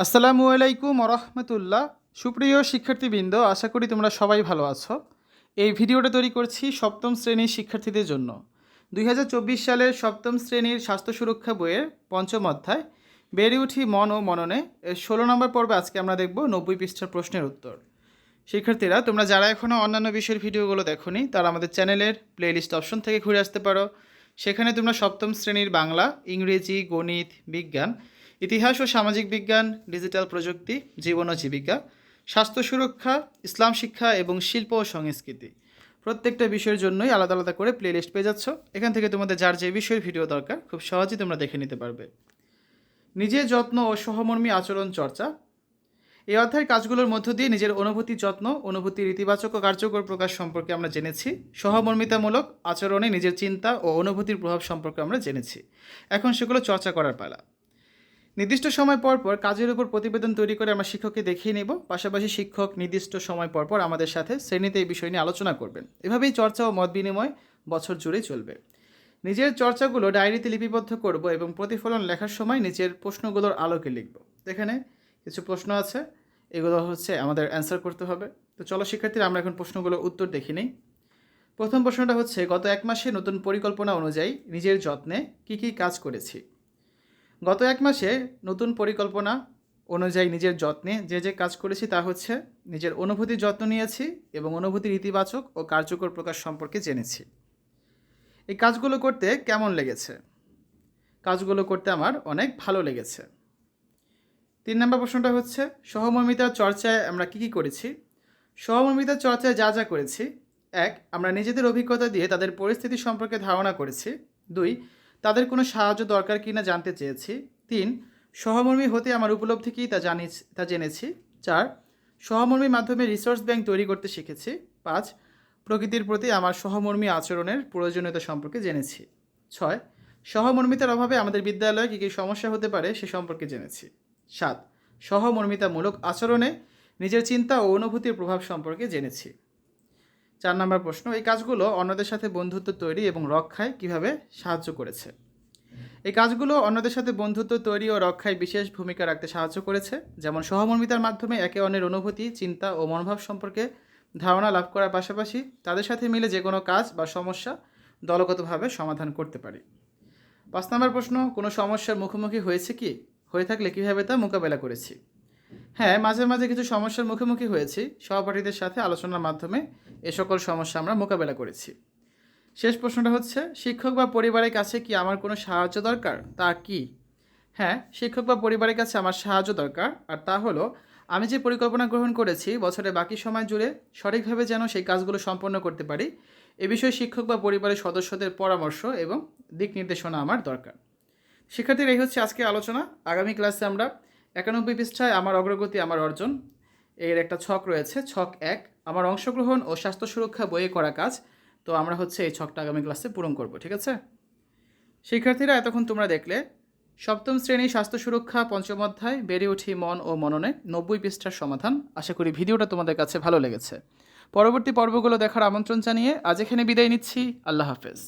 আসসালামু আলাইকুম রহমতুল্লাহ সুপ্রিয় শিক্ষার্থীবৃন্দ, আশা করি তোমরা সবাই ভালো আছো। এই ভিডিওটা তৈরি করছি সপ্তম শ্রেণির শিক্ষার্থীদের জন্য। দুই হাজার চব্বিশ সালের সপ্তম শ্রেণির স্বাস্থ্য সুরক্ষা বইয়ের পঞ্চম অধ্যায়, বেড়ে উঠি মন ও মননে। এর ষোলো নম্বর পর্বে আজকে আমরা দেখব নব্বই পৃষ্ঠার প্রশ্নের উত্তর। শিক্ষার্থীরা, তোমরা যারা এখনও অন্যান্য বিষয়ের ভিডিওগুলো দেখোনি, তারা আমাদের চ্যানেলের প্লেলিস্ট অপশন থেকে ঘুরে আসতে পারো। সেখানে তোমরা সপ্তম শ্রেণির বাংলা, ইংরেজি, গণিত, বিজ্ঞান, ইতিহাস ও সামাজিক বিজ্ঞান, ডিজিটাল প্রযুক্তি, জীবন ও জীবিকা, স্বাস্থ্য সুরক্ষা, ইসলাম শিক্ষা এবং শিল্প ও সংস্কৃতি। প্রত্যেকটা বিষয়ের জন্যই আলাদা আলাদা করে প্লেলিস্ট পেয়ে যাচ্ছ। এখান থেকে তোমাদের যার যে বিষয়ের ভিডিও দরকার, খুব সহজেই তোমরা দেখে নিতে পারবে। নিজের যত্ন ও সহমর্মী আচরণ চর্চা এই অধ্যায়ের কাজগুলোর মধ্য দিয়ে নিজের অনুভূতি যত্ন অনুভূতির ইতিবাচক ও কার্যকর প্রকাশ সম্পর্কে আমরা জেনেছি। সহমর্মিতামূলক আচরণে নিজের চিন্তা ও অনুভূতির প্রভাব সম্পর্কে আমরা জেনেছি। এখন সেগুলো চর্চা করার পালা। নির্দিষ্ট সময় পর পর কাজের উপর প্রতিবেদন তৈরি করে আমরা শিক্ষককে দেখিয়ে নেব। পাশাপাশি শিক্ষক নির্দিষ্ট সময় পর পর আমাদের সাথে শ্রেণীতে এই বিষয় নিয়ে আলোচনা করবেন। এভাবেই চর্চা ও মত বিনিময় বছর জুড়েই চলবে। নিজের চর্চাগুলো ডায়েরিতে লিপিবদ্ধ করব এবং প্রতিফলন লেখার সময় নিজের প্রশ্নগুলোর আলোকে লিখব। এখানে কিছু প্রশ্ন আছে। এগুলো হচ্ছে আমাদের অ্যান্সার করতে হবে। তো চলো শিক্ষার্থীরা, আমরা এখন প্রশ্নগুলোর উত্তর দেখি নেই। প্রথম প্রশ্নটা হচ্ছে, গত এক মাসে নতুন পরিকল্পনা অনুযায়ী নিজের যত্নে কী কী কাজ করেছি? গত এক মাসে নতুন পরিকল্পনা অনুযায়ী নিজের যত্নে যে যে কাজ করেছি তা হচ্ছে নিজের অনুভূতির যত্ন নিয়েছি এবং অনুভূতির ইতিবাচক ও কার্যকর প্রকাশ সম্পর্কে জেনেছি। এই কাজগুলো করতে কেমন লেগেছে? কাজগুলো করতে আমার অনেক ভালো লেগেছে। তিন নম্বর প্রশ্নটা হচ্ছে সহমর্মিতার চর্চায় আমরা কী কী করেছি? সহমর্মিতার চর্চায় যা যা করেছি, এক, আমরা নিজেদের অভিজ্ঞতা দিয়ে তাদের পরিস্থিতি সম্পর্কে ধারণা করেছি, দুই, তাদের কোনো সাহায্য দরকার কি না জানতে চেয়েছি, তিন, সহমর্মী হতে আমার উপলব্ধি কী তা জানি তা জেনেছি, চার, সহমর্মীর মাধ্যমে রিসোর্স ব্যাংক তৈরি করতে শিখেছি, পাঁচ, প্রকৃতির প্রতি আমার সহমর্মী আচরণের প্রয়োজনীয়তা সম্পর্কে জেনেছি, ছয়, সহমর্মিতার অভাবে আমাদের বিদ্যালয়ে কী কী সমস্যা হতে পারে সে সম্পর্কে জেনেছি। সাত। সহমর্মিতামূলক আচরণে নিজের চিন্তা ও অনুভূতির প্রভাব সম্পর্কে জেনেছি। চার নম্বর প্রশ্ন, এই কাজগুলো অন্যদের সাথে বন্ধুত্ব তৈরি এবং রক্ষায় কীভাবে সাহায্য করেছে? এই কাজগুলো অন্যদের সাথে বন্ধুত্ব তৈরি ও রক্ষায় বিশেষ ভূমিকা রাখতে সাহায্য করেছে, যেমন সহমর্মিতার মাধ্যমে একে অন্যের অনুভূতি, চিন্তা ও মনোভাব সম্পর্কে ধারণা লাভ করার পাশাপাশি তাদের সাথে মিলে যে কোনো কাজ বা সমস্যা দলগতভাবে সমাধান করতে পারি। পাঁচ নম্বর প্রশ্ন, কোনো সমস্যার মুখোমুখি হয়েছে কি? হয়ে থাকলে কীভাবে তা মোকাবেলা করেছি? হ্যাঁ মাঝে মাঝে কিছু সমস্যার মুখোমুখি হয়েছি। সহপাঠীদের সাথে আলোচনার মাধ্যমে এ সকল সমস্যা আমরা মোকাবেলা করেছি। শেষ প্রশ্নটা হচ্ছে, শিক্ষক বা পরিবারের কাছে কি আমার কোনো সাহায্য দরকার? তা কি? হ্যাঁ শিক্ষক বা পরিবারের কাছে আমার সাহায্য দরকার। আর তা হলো, আমি যে পরিকল্পনা গ্রহণ করেছি বছরের বাকি সময় জুড়ে সঠিকভাবে যেন সেই কাজগুলো সম্পন্ন করতে পারি, এ বিষয়ে শিক্ষক বা পরিবারের সদস্যদের পরামর্শ এবং দিক নির্দেশনা আমার দরকার। শিক্ষার্থীর, এই হচ্ছে আজকে আলোচনা। আগামী ক্লাসে আমরা একানব্বই পৃষ্ঠায় আমার অগ্রগতি, আমার অর্জন এর একটা ছক রয়েছে, ছক এক। আমার অংশগ্রহণ ও স্বাস্থ্য সুরক্ষা বইয়ে করা কাজ। তো আমরা হচ্ছে এই ছকটা আগামী ক্লাসে পূরণ করব, ঠিক আছে? শিক্ষার্থীরা, এতক্ষণ তোমরা দেখলে, সপ্তম শ্রেণি স্বাস্থ্য সুরক্ষা পঞ্চম অধ্যায়, বেড়ে উঠি মন ও মননে, নব্বই পৃষ্ঠার সমাধান। আশা করি ভিডিওটা তোমাদের কাছে ভালো লেগেছে। পরবর্তী পর্বগুলো দেখার আমন্ত্রণ জানিয়ে আজ এখানে বিদায় নিচ্ছি। আল্লাহ হাফেজ।